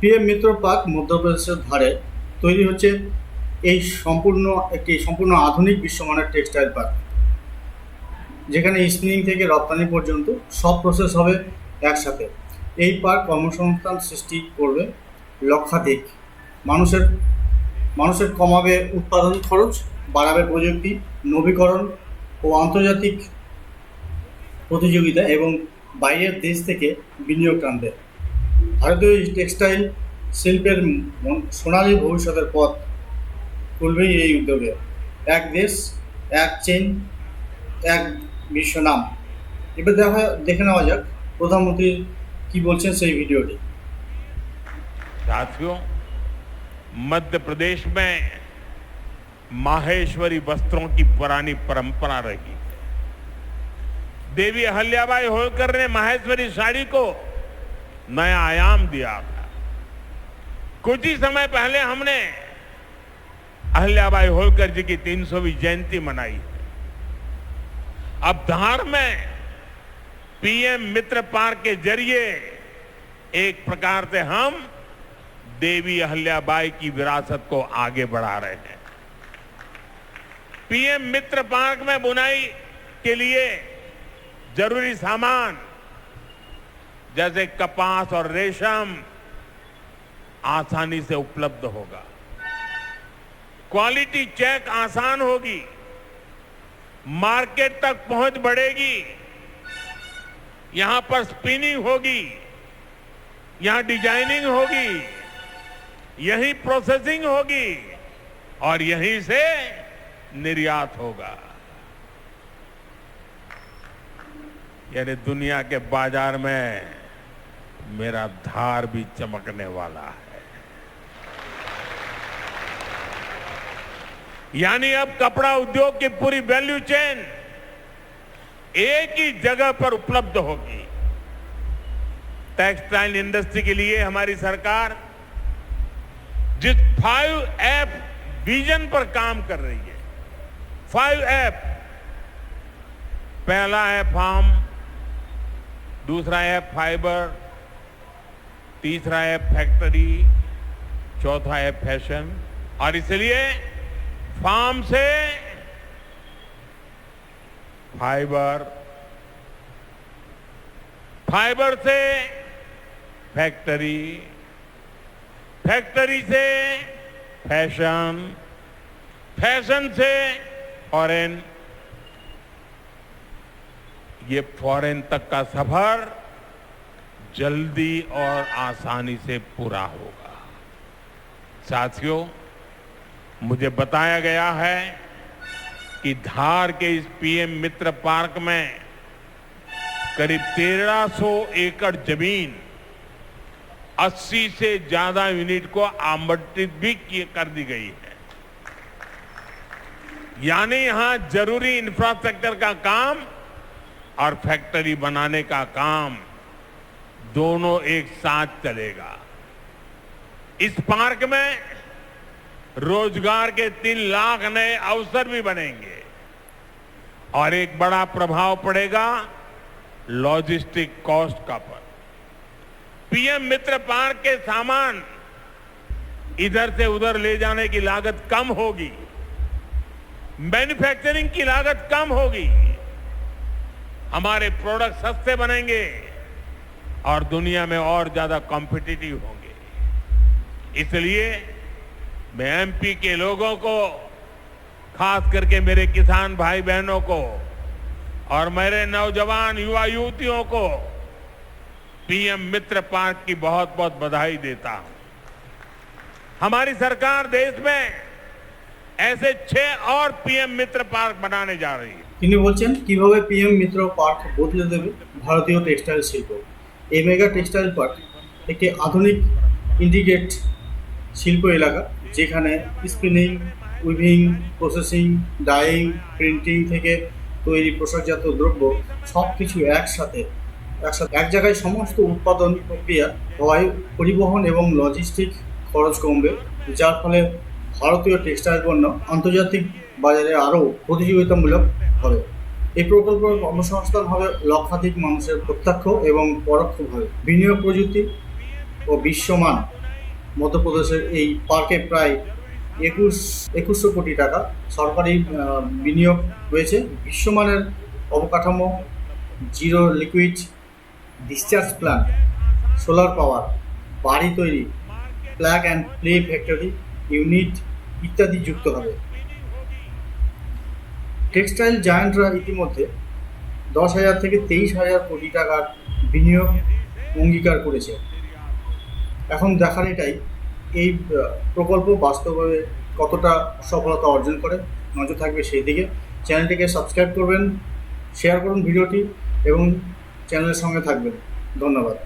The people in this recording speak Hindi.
পিএম মিত্র পার্ক মধ্যপ্রদেশের ধারে তৈরি হচ্ছে এই সম্পূর্ণ একটি সম্পূর্ণ আধুনিক বিশ্বমানের টেক্সটাইল পার্ক। যেখানে স্পিনিং থেকে রপ্তানি পর্যন্ত সব প্রসেস হবে একসাথে। এই পার্ক কর্মসংস্থান সৃষ্টি করবে লক্ষাধিক মানুষের মানুষের কমাবে উৎপাদন খরচ, বাড়াবে প্রযুক্তি, নবীকরণ ও আন্তর্জাতিক প্রতিযোগিতা এবং বাইরের দেশ থেকে বিনিয়োগ টানবে। ভারতীয় টেক্সটাইল শিল্পের মন- সোনালী ভবিষ্যতের পথ খুলবেই এই উদ্যোগে এক দেশ এক চেন এক বিশ্ব নাম এবার দেখা দেখে নেওয়া যাক প্রধানমন্ত্রী কি বলছেন সেই ভিডিওটি साथियों मध्य प्रदेश में माहेश्वरी वस्त्रों की पुरानी परंपरा रही है देवी अहल्याबाई होलकर ने माहेश्वरी साड़ी को नया आयाम दिया था कुछ ही समय पहले हमने अहल्याबाई होलकर जी की 300वीं जयंती मनाई। अब धार में पीएम मित्र पार्क के ज़रिए एक प्रकार से हम देवी अहल्याबाई की विरासत को आगे बढ़ा रहे हैं। पीएम मित्र पार्क में बुनाई के लिए ज़रूरी सामान जैसे कपास और रेशम आसानी से उपलब्ध होगा। क्वालिटी चेक आसान होगी, मार्केट तक पहुँच बढ़ेगी, यहाँ पर स्पिनिंग होगी, यहाँ डिज़ाइनिंग होगी, यहीं प्रोसेसिंग होगी और यहीं से निर्यात होगा। यानी दुनिया के बाज़ार में मेरा धार भी चमकने वाला है। यानी अब कपड़ा उद्योग की पूरी वैल्यू चेन एक ही जगह पर उपलब्ध होगी। टेक्सटाइल इंडस्ट्री के लिए हमारी सरकार जिस फाइव ऐप विजन पर काम कर रही है फाइव ऐप पहला है फार्म दूसरा है फाइबर, तीसरा है फैक्ट्री, चौथा है फ़ैशन। और इसलिए फार्म से फाइबर फाइबर से फैक्ट्री फैक्ट्री से फ़ैशन फ़ैशन से फॉरेन ये फॉरेन तक का सफ़र जल्दी और आसानी से पूरा होगा। साथियों, मुझे बताया गया है कि धार के इस पीएम मित्र पार्क में करीब 1300 एकड़ ज़मीन 80 से ज़्यादा यूनिट को आवंटित भी कर दी गई है। यानी यहाँ ज़रूरी इंफ्रास्ट्रक्चर का काम और फैक्ट्री बनाने का काम दोनों एक साथ चलेगा इस पार्क में रोज़गार के तीन लाख नए अवसर भी बनेंगे और एक बड़ा प्रभाव पड़ेगा लॉजिस्टिक कॉस्ट का पर। पीएम मित्र पार्क के सामान इधर से उधर ले जाने की लागत कम होगी, मैन्युफैक्चरिंग की लागत कम होगी। हमारे प्रोडक्ट सस्ते बनेंगे और दुनिया में और ज़्यादा कॉम्पिटिटिव होंगे। इसलिए मैं एमपी के लोगों को, खास करके मेरे किसान भाई बहनों को और मेरे नौजवान युवा युवतियों को पीएम मित्र पार्क की बहुत बहुत बधाई देता हूँ। हमारी सरकार देश में ऐसे छह और पीएम मित्र पार्क बनाने जा रही है। তিনি বলছেন, কীভাবে পিএম মিত্র পার্ক বদলে দেবে ভারতীয় টেক্সটাইল শিল্প? এই মেগা টেক্সটাইল পার্ক একটি আধুনিক ইন্টিগ্রেট শিল্প এলাকা যেখানে spinning weaving, processing, dyeing, printing থেকে তৈরি পোশাকজাত দ্রব্য সব কিছু একসাথে একসাথে, এক জায়গায় সমস্ত উৎপাদন প্রক্রিয়া হওয়ায় পরিবহন এবং লজিস্টিক খরচ কমবে, যার ফলে ভারতীয় টেক্সটাইল পণ্য আন্তর্জাতিক বাজারে আরও প্রতিযোগিতামূলক হবে। এই প্রকল্প কর্মসংস্থান হবে লক্ষাধিক মানুষের প্রত্যক্ষ এবং পরোক্ষভাবে বিনিয়োগ প্রযুক্তি ও বিশ্বমান মধ্যপ্রদেশের এই পার্কে প্রায় একুশ, একুশশো কোটি টাকা সরকারি বিনিয়োগ রয়েছে। বিশ্বমানের অবকাঠামো, zero liquid discharge plant, solar power, বাড়ি তৈরি, plug and play factory, unit ইত্যাদি যুক্ত হবে। টেক্সটাইল জায়ান্টরা ইতিমধ্যে দশ হাজার থেকে তেইশ হাজার কোটি টাকার বিনিয়োগ অঙ্গীকার করেছে। এখন দেখার এটাই, এই প্রকল্প বাস্তবে কতটা সফলতা অর্জন করে, নজর থাকবে সেই দিকে। চ্যানেলটিকে সাবস্ক্রাইব করবেন, শেয়ার করুন ভিডিওটি এবং চ্যানেলের সঙ্গে থাকবেন। ধন্যবাদ।